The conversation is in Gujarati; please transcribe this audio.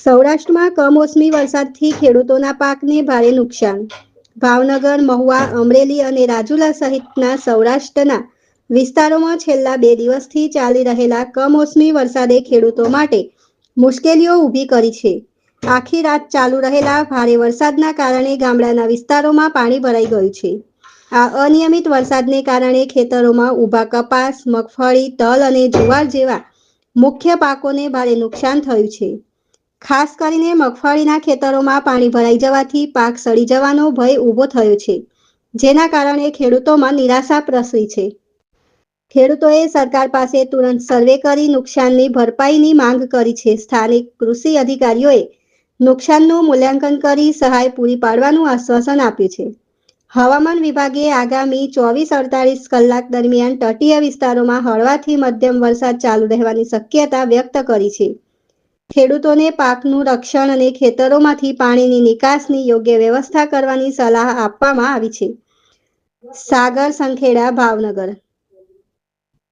સૌરાષ્ટ્રમાં કમોસમી વરસાદથી ખેડૂતોના પાકને ભારે નુકસાન. ભાવનગર, મહુવા, અમરેલી અને રાજુલા સહિતના સૌરાષ્ટ્રના વિસ્તારોમાં છેલ્લા બે દિવસથી ચાલી રહેલા કમોસમી વરસાદે ખેડૂતો માટે મુશ્કેલીઓ ઊભી કરી છે. આખી રાત ચાલુ રહેલા ભારે વરસાદના કારણે ગામડાના વિસ્તારોમાં પાણી ભરાઈ ગયું છે. આ અનિયમિત વરસાદને કારણે ખેતરોમાં ઊભા કપાસ, મગફળી, તલ અને જુવાર જેવા મુખ્ય પાકોને ભારે નુકસાન થયું છે. ખાસ કરીને મગફળીના ખેતરોમાં પાણી ભરાઈ જવાથી પાક સડી જવાનો ભય ઊભો થયો છે, જેના કારણે ખેડૂતોમાં નિરાશા પ્રસરી છે. ખેડૂતોએ સરકાર પાસે તુરંત સર્વે કરી નુકસાનની ભરપાઈની માંગ કરી છે. સ્થાનિક કૃષિ અધિકારીઓએ નુકસાનનું મૂલ્યાંકન કરી સહાય પૂરી પાડવાનું આશ્વાસન આપ્યું છે. હવામાન વિભાગે આગામી ચોવીસ અડતાલીસ કલાક દરમિયાન તટીય વિસ્તારોમાં હળવાથી મધ્યમ વરસાદ ચાલુ રહેવાની શક્યતા વ્યક્ત કરી છે. ખેડૂતોને પાકનું રક્ષણ અને ખેતરોમાંથી પાણીની નિકાસની યોગ્ય વ્યવસ્થા કરવાની સલાહ આપવામાં આવી છે. સાગર સંખેડા, ભાવનગર.